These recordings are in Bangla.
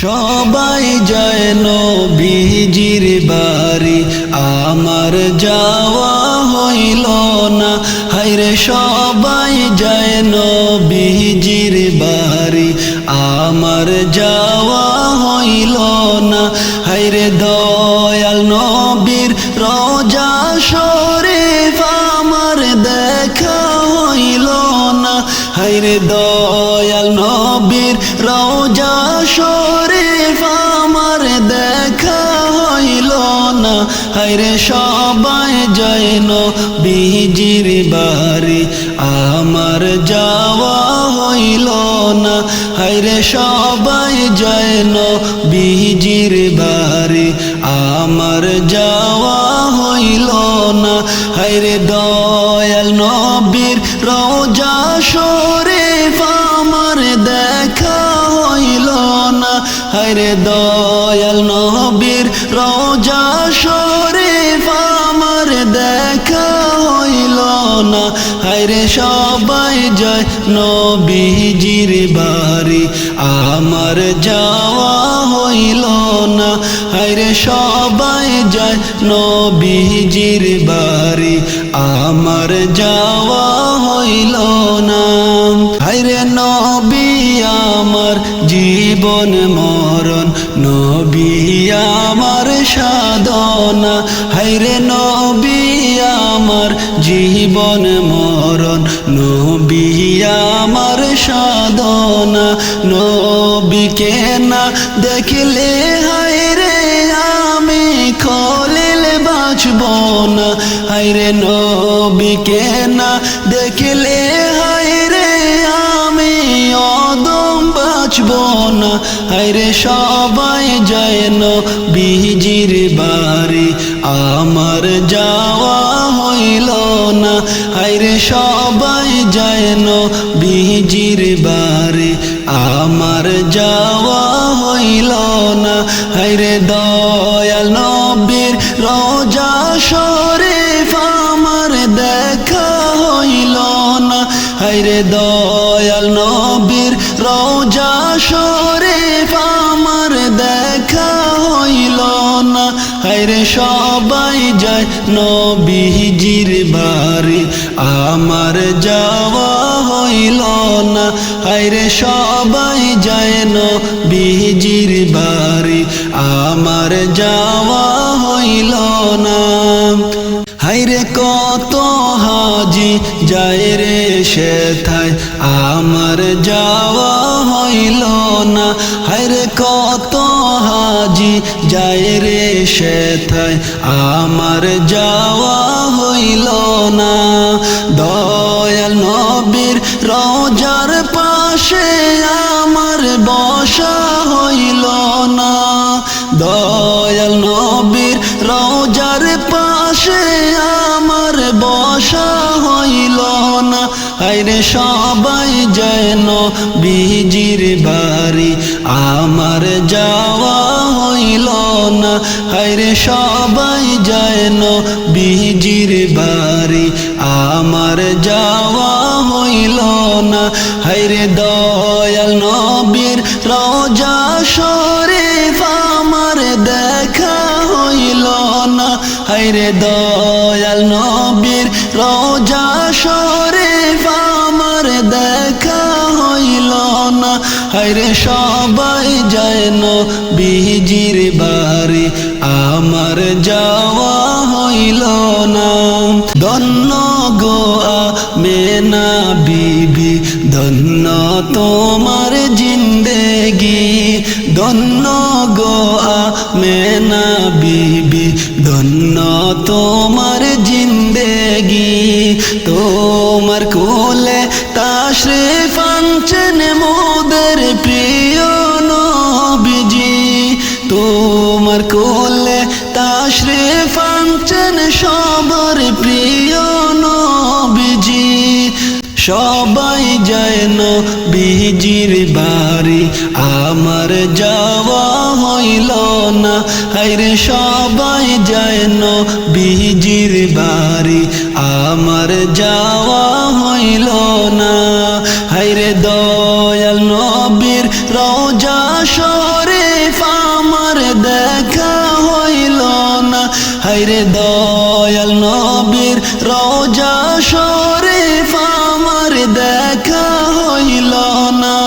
সবাই যায় নবীজির বাড়ি। আমার যাওয়া হইল না। হাইরে সবাই যায় নবীজির বাড়ি। আমার যাওয়া হইল না। হাইরে দয়াল নবীর রোজা শরীফ আমার দেখা হইল না। হাইরে দয়াল নবীর রোজা হাইরে সবাই জৈন বিজির বাড়ি। আমার যাওয়া হইল না হাইরে সবাই জৈন বিজির বাড়ি। আমার যাওয়া হইল না হাইরে দয়াল নবীর রোজা শরীফ আমার দেখা হইল না হাইরে দয়াল নবীর রোজা হাইরে সবাই জয় নবীজির বাড়ি। আমার যাওয়া হইল না হাইরে সবাই যায় নবীজির বাড়ি। আমার যাওয়া হইল না হাইরে নবী আমার জীবন আমার সাধনা। হাইরে নবী আমার জীবন মরণ। নবী আমার সাধনা। নবীকে না দেখলে হাইরে আমি খলিল বাঁচব না। হাইরে নবীকে না দেখলে হাইরে আমি অদম বাঁচব হাইরে সবাই যায় বিজির বাড়ি। আমার যাওয়া হইল না হাইরে সবাই যায় বিজির বাড়ি। আমার যাওয়া হইল না হাইরে দয়াল নবীর রোজা শরীফ আমার দেখা হইল না হাইরে দয়াল নবীর রোজা শরীফ হাইরে সবাই যায় নবীজির বাড়ি। আমার যাওয়া হইল না হাইরে সবাই যায় নবীজির বাড়ি। আমার যাওয়া হইল না। হাইরে কত হাজি যায় রে সেথায়, আমার যাওয়া হইল না। হাইরে কত যায় রে সেথায়। আমার যাওয়া হইল না। দয়াল নবীর রজার পাশে আমার বসা হইল না। দয়াল নবীর রজার পাশে আমার বসা হইল না। হাইরে সবাই যেন বিজির বাড়ি আমার যাওয়া হইল না। হাইরে সবাই যেন বিজির বাড়ি। আমার যাওয়া হইল না। হাইরে দয়াল নবীর রোজা শরীফ আমার দেখা হইল না। হাইরে দয়াল নবীর রোজা শরীফ আমার দেখা না হাইরে সবাই যায় বিজির বাড়ি। আমার যাওয়া হইল না। ধন্য গোয়া মেনা বিবি, ধন্য তোমার জিন্দেগি। ধন্য গোয়া মেনা বিবি, ধন্য তোমার জিন্দেগি। তোমার কোলে তাশরে ফাংচন সবার প্রিয় নবীজি। সবাই যায় বিজির বাড়ি। আমার যাওয়া হইল না হাইরে সবাই যায় বিজির বাড়ি। আমার যাওয়া দয়াল নবীর রোজা শরীফ আমার দেখা হইল না।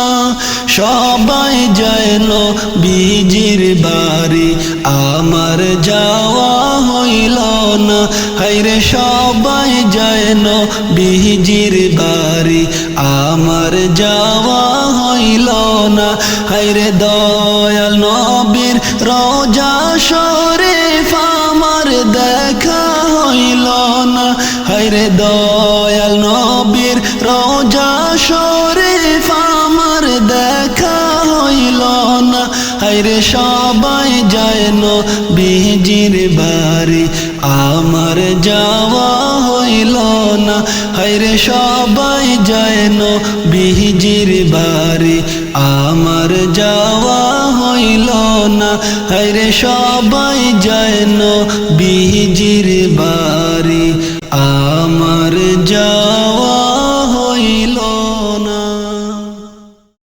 সবাই যেন বিজির বাড়ি আমার যাওয়া হইল না। হাইরে সবাই যেন বিজির বাড়ি আমার যাওয়া হইল না। হাইরে দয়াল নবীর রোজা শরীফ হাইরে দয়াল নবীর রোজা শরীফ আমার দেখা হইল না। হাইরে সবাই যেন বিজির বাড়ি, আমার যাওয়া হইল না। হাইরে সবাই যেন বিজির বাড়ি, আমার যাওয়া হইল না। হাইরে সবাই যেন বিজির বাড়ি।